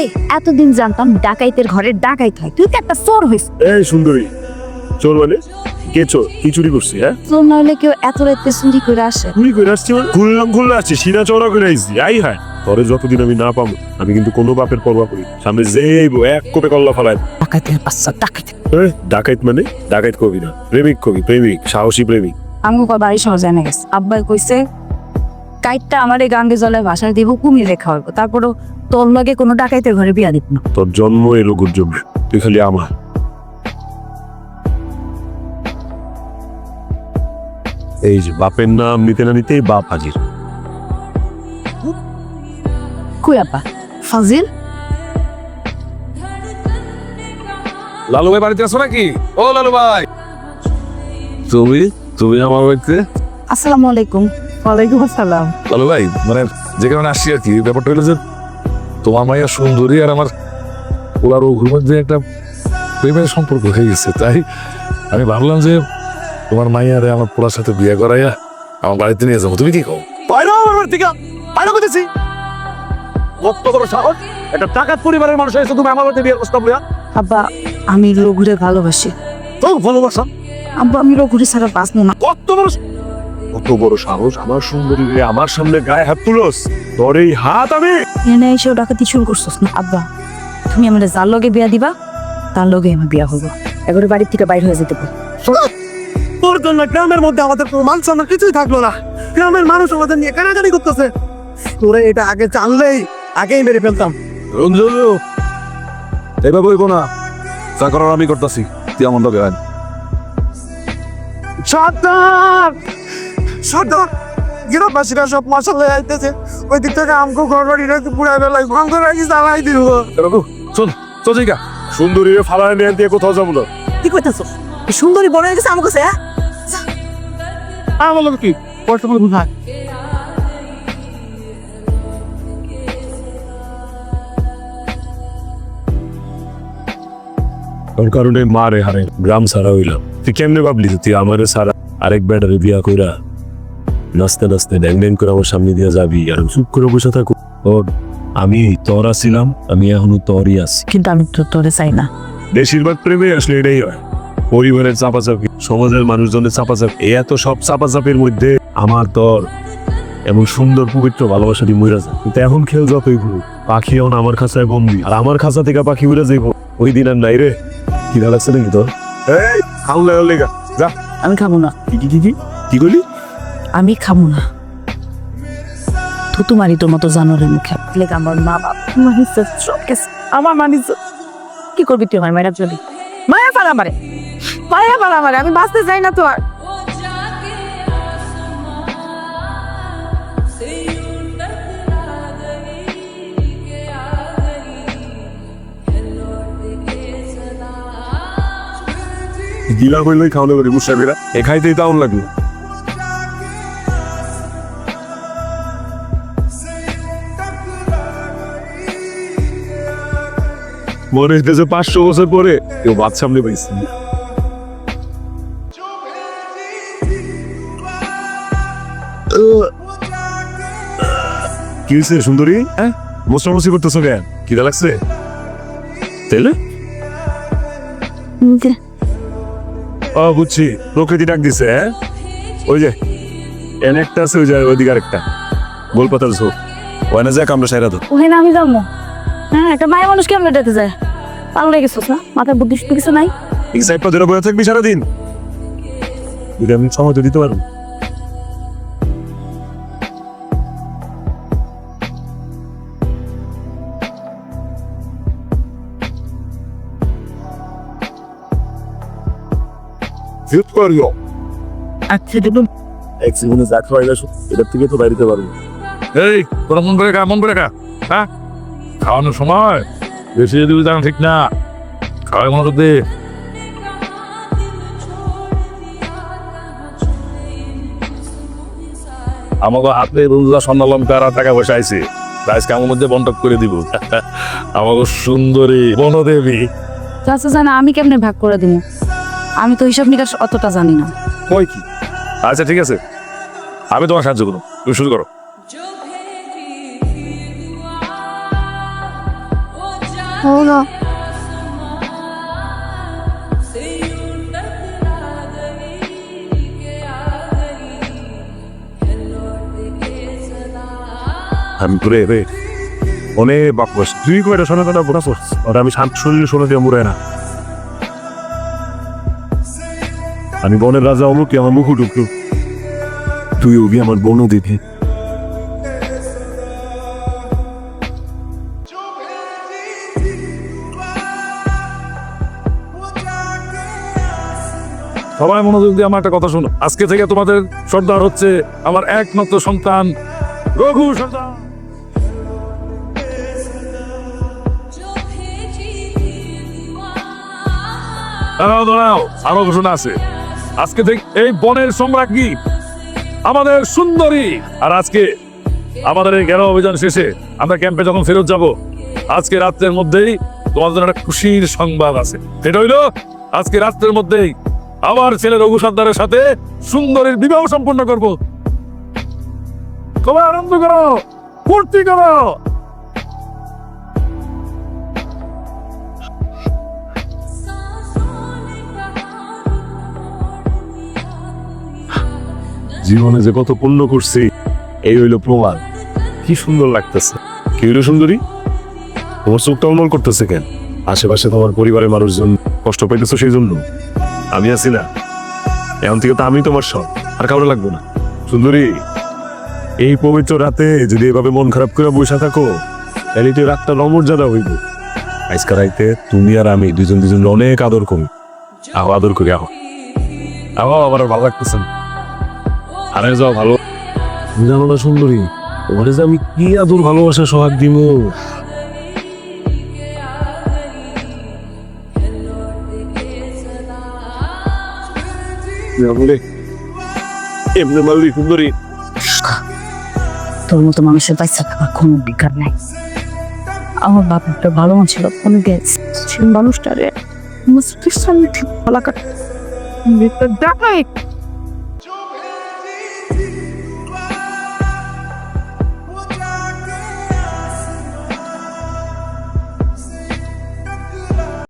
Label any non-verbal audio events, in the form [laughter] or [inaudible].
এই এতদিন জানতাম ডাকাইতের ঘরের ডাকাইত হয়। তুই তো একটা চোর হইস? এই সুন্দরী চোর মানে? কে চোর? কি চুরি করছি হ্যাঁ? চোর না হলে কেউ এত রাতে চুরি করে আসে? চুরি করে আসছি মানে? খুললাম খুললে আসছি সিনা চড়া করে আসছি আই হ্যাঁ তবে যতদিন আমি না পাবো আমি কিন্তু কোনো বাপের পরোয়া করি। সামনে যেইবো এক কোপে কল্লা ফেলায় ডাকাইতের বাচ্চা ডাকাইত। ডাকাইত মানে? ডাকাইত কবি না প্রেমিক কবি প্রেমিক সাহসী প্রেমিক। কয় বাড়ি সহজে এনে গেছে। আব্বাই কইছে কাইটটা আমার এই গাঙ্গে জলে ভাষায় দিব কুমির রেখা হইব। তারপরও তোর লগে কোনো ডাকাইতের ঘরে বিয়া দিব না। তোর জন্ম এলো গুরজমে তুই খালি আমার। এই যে বাপের নাম নিতে না নিতেই বাপ হাজির। কই আব্বা ফাজিল? লালু ভাই বাড়িতে আছো নাকি? ও লালু ভাই। তুমি তুমি আমার বাড়িতে? আসসালামু আলাইকুম। ওয়ালাইকুম আসসালাম। লালু ভাই মানে যে কারণে আসছি আর কি ব্যাপারটা হলো যে তোমার মাইয়া সুন্দরী আর আমার ওলার ওগুলোর মধ্যে একটা প্রেমের সম্পর্ক হয়ে গেছে। তাই আমি ভাবলাম যে তোমার মাইয়ারে আমার পোলার সাথে বিয়ে করাইয়া আমার বাড়িতে নিয়ে যাব। তুমি কি কও? বাইরে আমার বাড়ি থেকে বাইরে করতেছি কত বড় সাহস। একটা টাকার পরিবারের মানুষ এসে তুমি আমার বাড়িতে বিয়ের প্রস্তাব লিয়া আব্বা আমি রঘুরে ভালোবাসি। তো ভালোবাসা। আব্বা আমি রঘুরে ছাড়া বাঁচবো না। কত বড় কত বড় সাহস আমার সুন্দরী রে আমার সামনে গায়ে হাত তুলস তোর এই হাত আমি এনে এসেও ডাকাতি শুরু করছস না? আব্বা তুমি আমার যার লগে বিয়া দিবা তার লগে আমার বিয়া হব এবারে বাড়ির থেকে বাইরে হয়ে যেতে তোর জন্য গ্রামের মধ্যে আমাদের কোনো মান সম্মান কিছুই থাকল না। গ্রামের মানুষ আমাদের নিয়ে কানাকানি করতেছে। তোরে এটা আগে জানলেই আগেই মেরে ফেলতাম। রঞ্জু এইভাবে হইব না। যা করার আমি করতেছি তুই আমার লগে সর্দার গ্রামবাসীরা সব মশালে আইতেছে। ওই দিক থেকে আমকো ঘর বাড়ি রাখতে পুরা বেলায় ভঙ্গ রাখি জ্বালাই দিব? রঘু চল চল জায়গা। সুন্দরী রে ফালায় নিয়ে দিয়ে কোথাও যাব না। কি কইতাছো? সুন্দরী বড় হয়ে গেছে আমার কাছে হ্যাঁ? আমার লোক কি বর্তমান বুঝায় তোর কারণে মারে হারে গ্রাম সারা হইলাম। তুই কেমনে ভাবলি তুই আমারে সারা আরেক ব্যাটারে বিয়া কইরা নাচতে নাচতে ড্যাং ড্যাং করে আমার সামনে দিয়ে যাবি। আর আমি চুপ করে বসে থাকো। ও আমি তোর ছিলাম আমি এখনও তোরই আছি। কিন্তু আমি তো তোরে চাই না। বেশিরভাগ প্রেমে আসলে এটাই হয়। পরিবারের চাপাচাপি সমাজের মানুষজনের চাপাচাপি। এই এত সব চাপাচাপির মধ্যে আমার তোর এমন সুন্দর পবিত্র ভালোবাসাটি মরে যায়। কিন্তু এখন খেল যতই ঘুরুক পাখি এখন আমার খাঁচায় বন্দি। আর আমার খাঁচা থেকে পাখি উড়ে যাইব। ওই দিন আর নাই রে। কিনা লাগছে নাকি তোর? এই হাউলে যা। আমি খাব না। কি কি কি কি? কি করলি আমি খাব না। থুতু মারি তোর মতো জানোরের মুখে। লেগে আমার মা বাবা আমার মান কি করবি তুই আমার মায়ের চলি। মায়া পালা মারে মায়া পালা মারে আমি বাঁচতে চাই না তো আর। গিলা হইলই খাওয়ালে পারি মুসাফিরা এ খাইতেই দাউন লাগল। মনে হইতেছে পাঁচশো বছর পরে কেউ বাদ সামনে পাইছে কি হয়েছে সুন্দরী? হ্যাঁ? মোস্টামসি করতেছো কেন? কিদা লাগছে? তেলে ও বুঝছি। প্রকৃতি ডাক দিছে হ্যাঁ? ওই যে এন একটা আছে ওই যে ওইদিকে আরেকটা। গোলপাতার ঝোপ। ওই না যাক আমরা সাইরা তো ওখানে আমি যাব। হ্যাঁ একটা মায়ের মানুষ কেমন এটাতে যায়? পাগল গেছিস না? মাথায় বুদ্ধি শুদ্ধি কিছু নাই? ধরে বয়ে থাকবি সারাদিন। যদি আমি সময় তো দিতে পারব। জিত করিও। আচ্ছা দেখুন এক সেকেন্ডে যা খাওয়াই এটার থেকে তো বাইরে পারব। এই তোরা মন করে খা মন করে খা। হ্যাঁ? খাওয়ানোর সময়? বেশি যদি জানা ঠিক না? খাওয়াই মনে করতে আমাকে হাতে রুজা স্বর্ণালঙ্কার আর টাকা পয়সা আইছে। আজকে আমার মধ্যে বন্টক করে দিব। [laughs] আমাকে সুন্দরী বনদেবী। চাচা জানা আমি কেমনে ভাগ করে দিব? আমি তো হিসাব নিকাশ অতটা জানি না। কই কি? আচ্ছা ঠিক আছে। আমি তোমার সাহায্য করব। তুমি শুরু করো। না আমি ঘুরে রে অনেক বাকবাস তুই কয়টা শোনা কথা বোনা পড়ছ আর আমি শান্ত শরীরে শোনা দিয়ে মুড়ে না আমি বনের রাজা অমুক আমার মুখ উঠুক তুই ওবি আমার বোনও দিবি সবাই মনোযোগ দিয়ে আমার একটা কথা শোনো। আজকে থেকে তোমাদের সর্দার হচ্ছে আমার একমাত্র সন্তান, রঘু সর্দার। দাঁড়াও দাঁড়াও, আরও ঘোষণা আছে। আজকে থেকে এই বনের সম্রাজ্ঞী আমাদের সুন্দরী। আর আজকে আমাদের এই ঘেরাও অভিযান শেষে আমরা ক্যাম্পে যখন ফেরত যাব, আজকে রাত্রের মধ্যেই তোমাদের একটা খুশির সংবাদ আছে। সেটা হইল, আজকে রাত্রের মধ্যেই আমার ছেলে রঘু সর্দারের সাথে সুন্দরীর বিবাহ সম্পন্ন করব। সবাই আনন্দ করো, ফুর্তি করো। জীবনে যে কত পুণ্য করছি, এই হইল প্রমাণ। কি সুন্দর লাগতেছে। কি হইল সুন্দরী? তোমার চোখটা অমল করতেছে কেন? আশেপাশে তোমার পরিবারের মানুষজন কষ্ট পাইতেছো সেই জন্য আমি আছি না। এখন থেকে তো আমি তোমার সব আর কাউরে লাগবো না। সুন্দরী, এই পবিত্র রাতে যদি এভাবে মন খারাপ করে বসে থাকো, তাহলে তো রাতটা নমর্যাদা হইব। আজকাল রাইতে তুমি আর আমি দুজন দুজন অনেক আদর করি। আহ, আদর করি, আহ। আহ, আমার ভালো লাগতেছে আরে যাও, ভালো। জানো না সুন্দরী ওরে যে আমি কি আদর ভালোবাসা সোহাগ দিব এমনি মালদি সুন্দরী। তোর মতো মানুষের বাচ্চা থাকার কোনো বিজ্ঞান নাই। আমার বাপ একটা ভালো মানুষ ছিল, কোনো গ্যাস সেই মানুষটারে চোখের ঠিক ফলাকাট কাট দেখাই